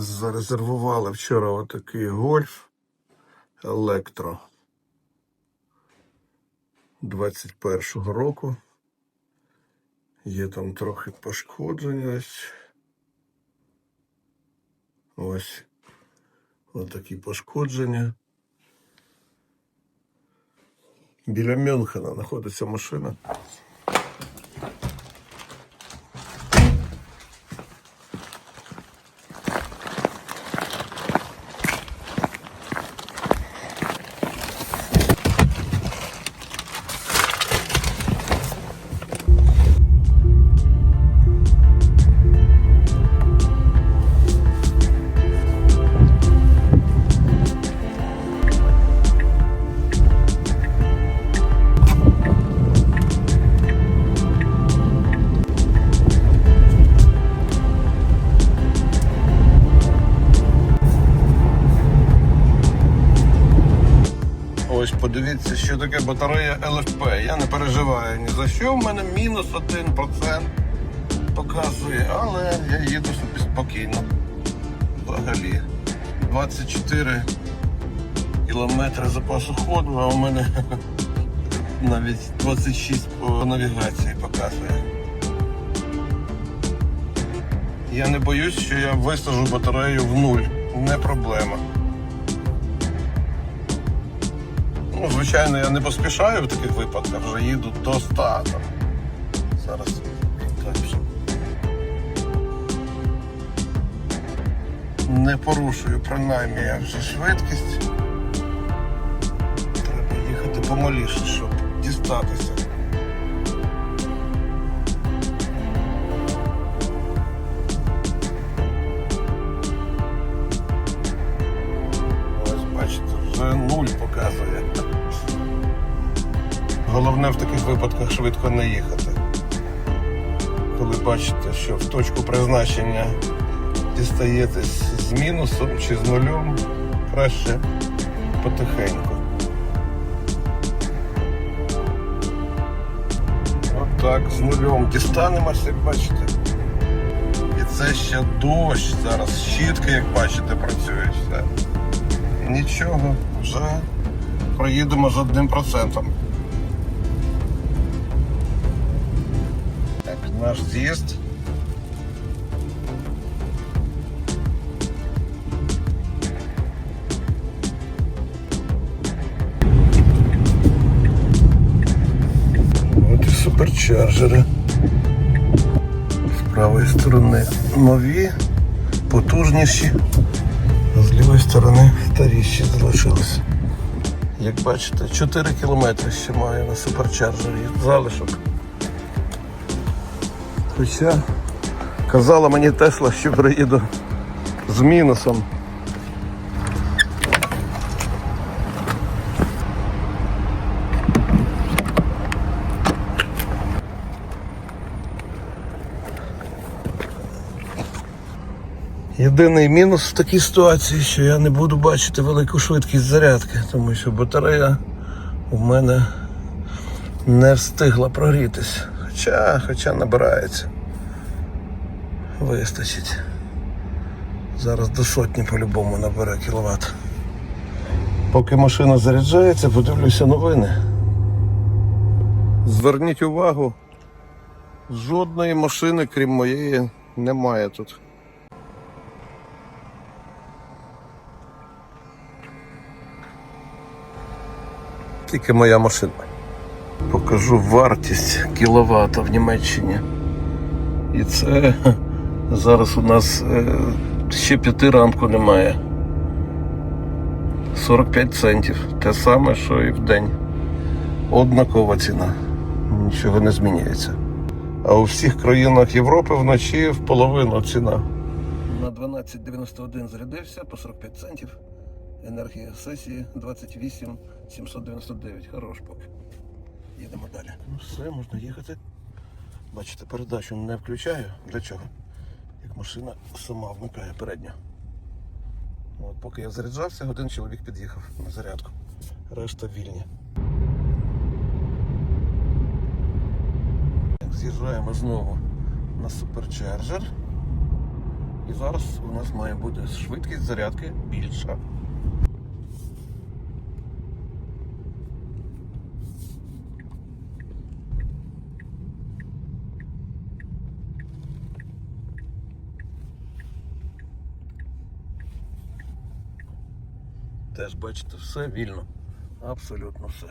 Зарезервували вчора отакий гольф електро 21-го року. Є там трохи пошкодження. Ось. Ось. Отакі пошкодження. Біля Мюнхена знаходиться машина. Що таке батарея ЛФП. Я не переживаю ні за що. В мене мінус 1% показує, але я їду собі спокійно. Взагалі. 24 кілометри запасу ходу, а у мене навіть 26 по навігації показує. Я не боюсь, що я висажу батарею в нуль. Не проблема. Ну, звичайно, я не поспішаю в таких випадках, вже їду до 100 там. Зараз так. Не порушую принаймні я вже швидкість. Треба їхати помаліше, щоб дістатися. Головне в таких випадках швидко не їхати. Коли бачите, що в точку призначення дістаєтесь з мінусом чи з нулем, краще потихеньку. Отак, з нульом дістанемось, як бачите. І це ще дощ зараз. Щітки, як бачите, працюють. Все. Нічого, вже проїдемо з одним процентом. Наш з'їзд. От і суперчарджери. З правої сторони нові, потужніші, а з лівої сторони старіші залишилися. Як бачите, 4 кілометри ще маю на суперчарджері залишок. Хоча казала мені Тесла, що приїду з мінусом. Єдиний мінус в такій ситуації, що я не буду бачити велику швидкість зарядки, тому що батарея у мене не встигла прогрітись. Хоча, хоча набирається. Вистачить. Зараз до сотні по-любому набере кіловат. Поки машина заряджається, подивлюся новини. Зверніть увагу, жодної машини, крім моєї, немає тут. Тільки моя машина. Покажу вартість кіловата в Німеччині. І це зараз у нас е, ще п'яти ранку немає. 45 центів. Те саме, що і в день. Однакова ціна. Нічого не змінюється. А у всіх країнах Європи вночі в половину ціна. На 12,91 зарядився по 45 центів. Енергія сесії 28 799. Хорош поки. Їдемо далі. Ну все, можна їхати. Бачите, передачу не включаю. Для чого? Як машина сама вмикає передню. От, поки я заряджався, один чоловік під'їхав на зарядку. Решта вільні. З'їжджаємо знову на суперчарджер. І зараз у нас має бути швидкість зарядки більша. Теж бачите, все вільно. Абсолютно все.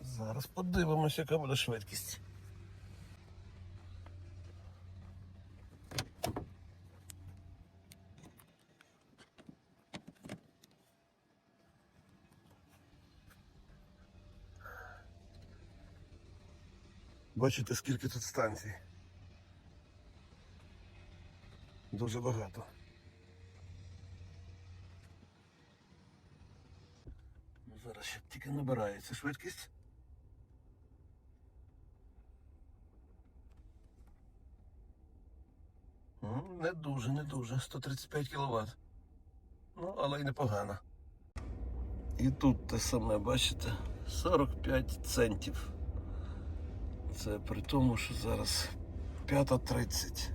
Зараз подивимося, яка буде швидкість. Бачите, скільки тут станцій. Дуже багато. Ну, Зараз ще тільки набирається швидкість. Ну, Не дуже, не дуже. 135 кВт. Ну, але й непогано. І тут те саме, бачите, 45 центів. Це при тому, що зараз 5.30.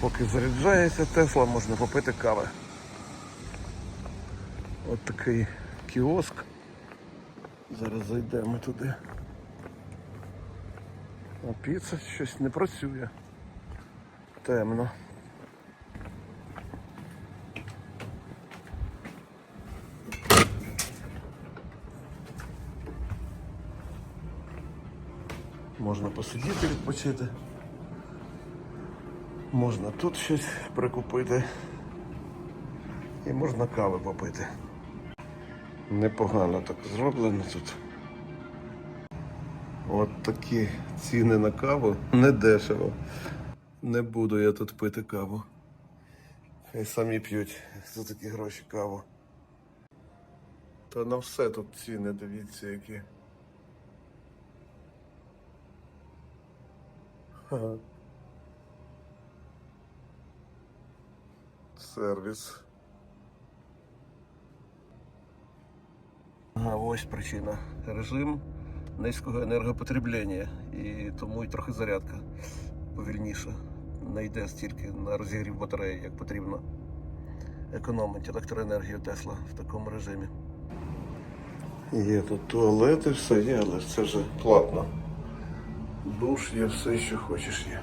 Поки заряджається Тесла, можна попити кави. От такий кіоск. Зараз зайдемо туди. А піца щось не працює. Темно. Можна посидіти, відпочити. Можна тут щось прикупити. І можна кави попити. Непогано так зроблено тут. От такі ціни на каву не дешево. Не буду я тут пити каву. Хай самі п'ють за такі гроші каву. Та на все тут ціни, дивіться які. Сервіс. Ага, ось причина. Режим низького енергопотреблення. І тому і трохи зарядка повільніше. Не йде стільки на розігрів батареї, як потрібно. Економить електроенергію Тесла в такому режимі. Є тут туалети, все є, але це вже платно. Душ є, все, що хочеш є.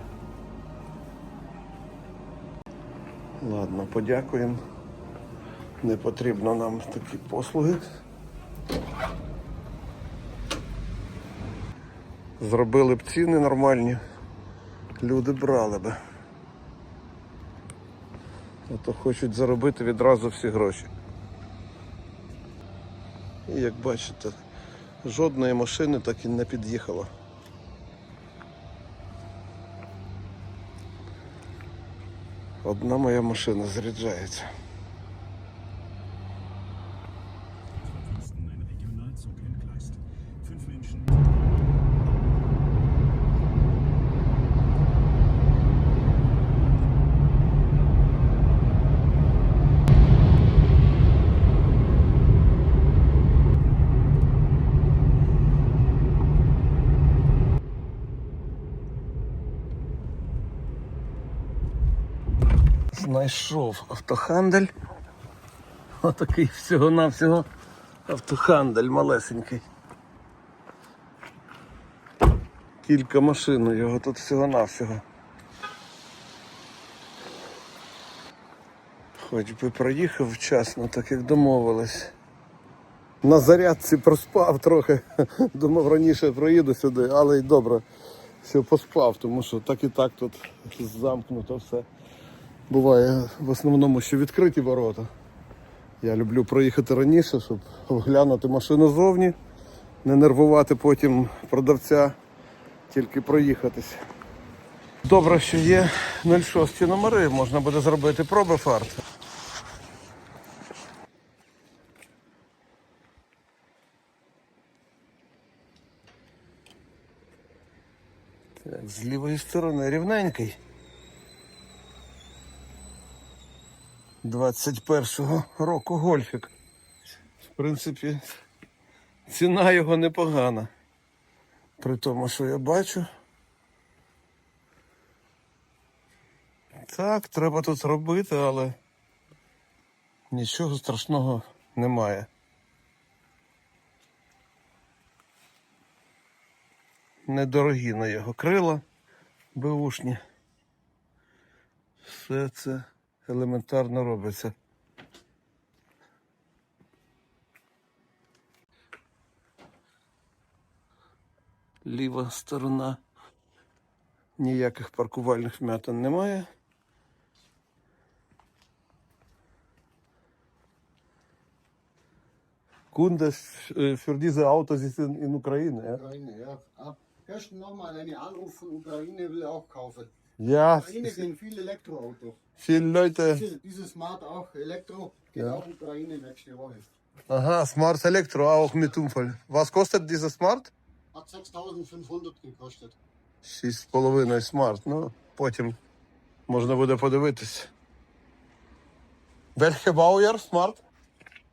Ладно, подякуємо. Не потрібно нам такі послуги. Зробили б ціни нормальні. Люди брали би. А то хочуть заробити відразу всі гроші. І як бачите, жодної машини так і не під'їхало. Одна моя машина заряджається. Знайшов автохандель. Отакий всього-навсього автохандель малесенький. Кілька машин його тут всього-навсього. Хоч би проїхав вчасно, так як домовились. На зарядці проспав трохи. Думав раніше проїду сюди, але й добре, що поспав, тому що так і так тут замкнуто все. Буває в основному, що відкриті ворота. Я люблю проїхати раніше, щоб оглянути машину зовні, не нервувати потім продавця, тільки проїхатись. Добре, що є 06 номери, можна буде зробити проби фарт. Так, з лівої сторони рівненький. 21-го року гольфік. В принципі, Ціна його непогана. При тому, що я бачу. Так, треба тут робити, але нічого страшного немає. Недорогі на його крила беушні. Все це елементарно робиться. Ліва сторона. Ніяких паркувальних вмятин немає. Kunde äh, für diese Autos ist in, in Ukraine. Ja, Ukraine, ja. Ah, Erst nochmal wenn einen Anruf von Ukraine will er auch kaufen. Ja Ukraine gehen viele Elektroautos. viele Leute. Diese, dieses Smart auch Elektro geht Ja. auch Ukraine nächste Woche. Aha, Smart Elektro auch mit Unfall. Was kostet dieser Smart? Hat 6500 gekostet. 6,5 Smart. Ну, потім можна буде подивитись. Welche Baujahr Smart?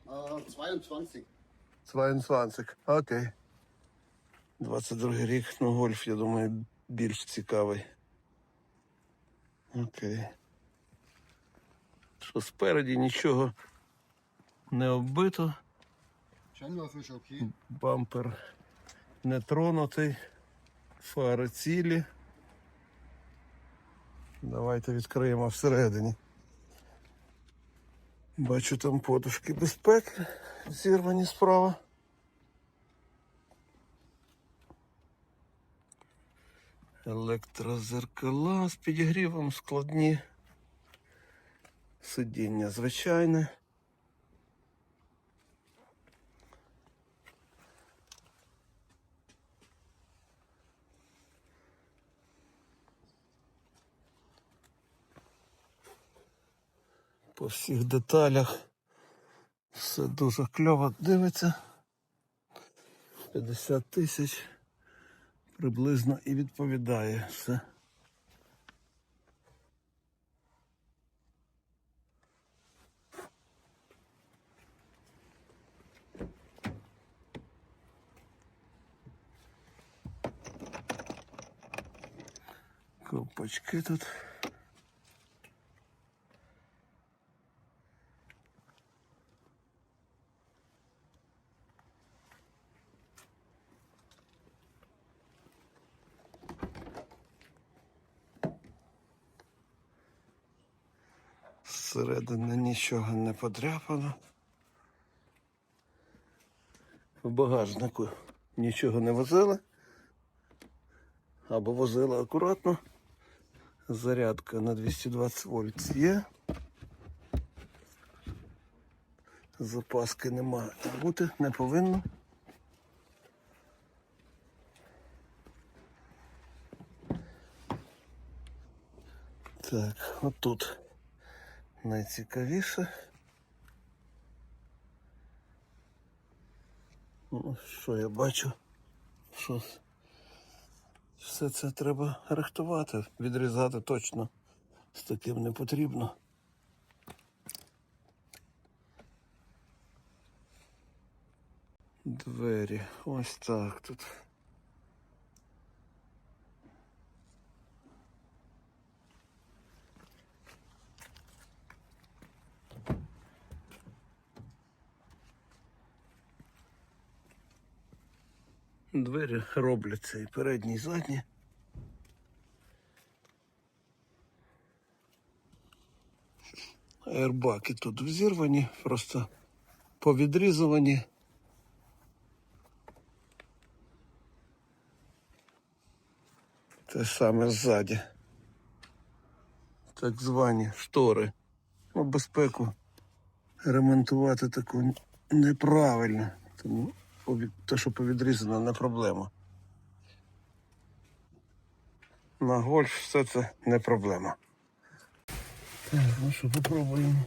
Äh, 22. 22. Окей. 22 рік. Ну, гольф, я думаю, більш цікавий. Окей. Що спереді нічого не оббито. Бампер не тронутий. Фари цілі. Давайте відкриємо всередині. Бачу там подушки безпеки, зірвані справа. Електрозеркала з підігрівом складні. Сидіння звичайне. По всіх деталях все дуже кльово дивиться. 50 тисяч приблизно і відповідає все. Копачки тут. Зсередини нічого не подряпано. В багажнику нічого не возили. Або возили акуратно. Зарядка на 220 вольт є. Запаски немає бути, не повинно. Так, отут найцікавіше. Ну, що я бачу? Що все це треба рихтувати, відрізати точно. З таким не потрібно. Двері. Ось так тут. Двері робляться і передні, і задні. Аербаки тут взірвані, просто повідрізувані. Те саме ззаді. Так звані штори. Ну, безпеку ремонтувати таку неправильно. Тому те, що повідрізано, не проблема. На гольф все це не проблема. Так, ну що, попробуємо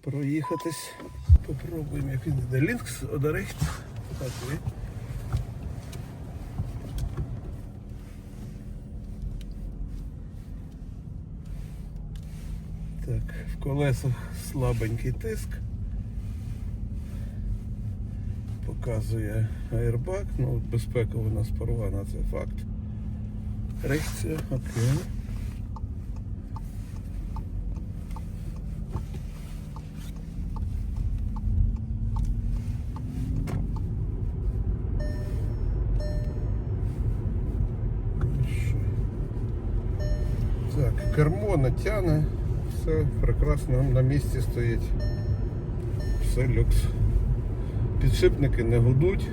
проїхатись. Попробуємо, як він йде. Лінкс одерехт. Так, ви. Так, в колесах слабенький тиск. По показує airbag, ну безпека у нас порвана, це факт. Рекція, окей. Так, кермо натягне, все прекрасно на місці стоїть. Все люкс. Підшипники не гудуть.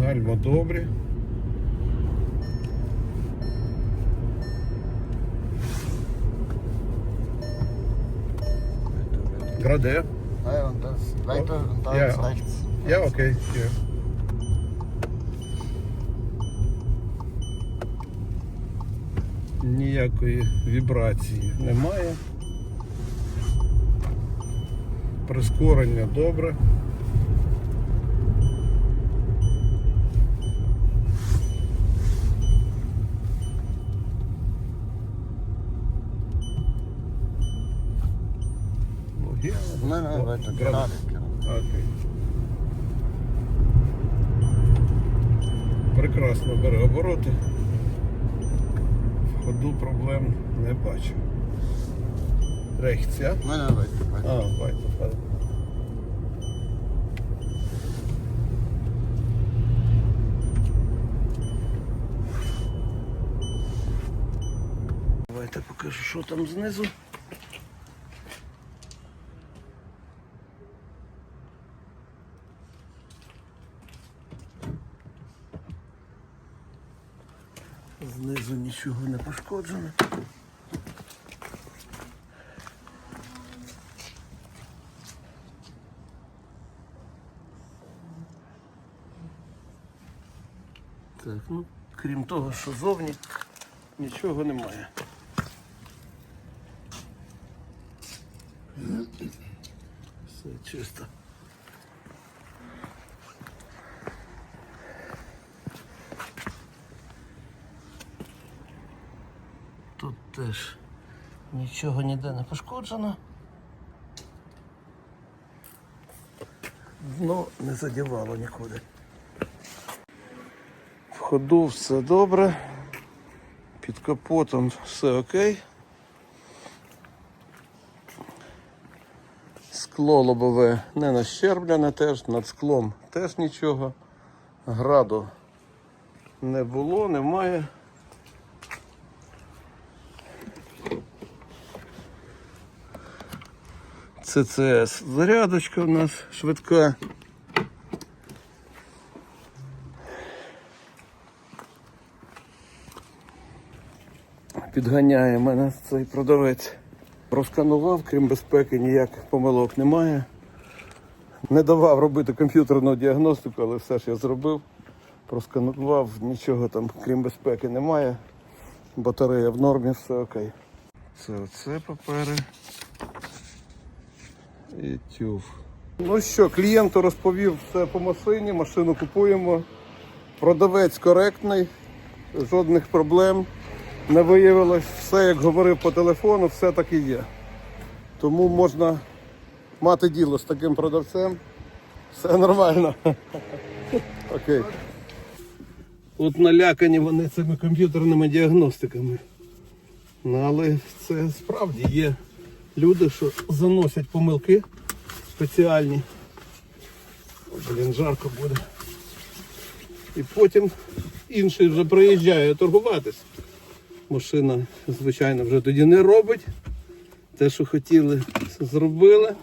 Гальма добрі. Граде. Ja, und das weiter und da Ja. ist rechts. Я окей. є. Ніякої вібрації немає. Прискорення добре. Ну, weiter. Gerade. Gerade. genau. Окей. Прекрасно бере обороти. В ходу проблем не бачу. Rechts, ja? Nein, nein, weiter. weiter. Ah, weiter. weiter. Давайте покажу, що там знизу. Знизу нічого не пошкоджено. Ну, крім того, що зовні нічого немає. Все чисто. Тут теж нічого ніде не пошкоджено. Дно не задівало нікуди. Ходу все добре. Під капотом все окей. Скло лобове не нащерблене теж, над склом теж нічого. Граду не було, немає. ЦЦС зарядочка у нас швидка. Підганяє мене цей продавець. Просканував, крім безпеки, ніяких помилок немає. Не давав робити комп'ютерну діагностику, але все ж я зробив. Просканував, нічого там, крім безпеки, немає. Батарея в нормі, все окей. Це оце папери. І тюф. Ну що, клієнту розповів все по машині, машину купуємо. Продавець коректний, жодних проблем не виявилось. Все, як говорив по телефону, все так і є. Тому можна мати діло з таким продавцем. Все нормально. Окей. От налякані вони цими комп'ютерними діагностиками. Ну, але це справді є люди, що заносять помилки спеціальні. О, Блін, жарко буде. І потім інший вже приїжджає торгуватись. Машина, звичайно, вже тоді не робить. Те, що хотіли, зробили.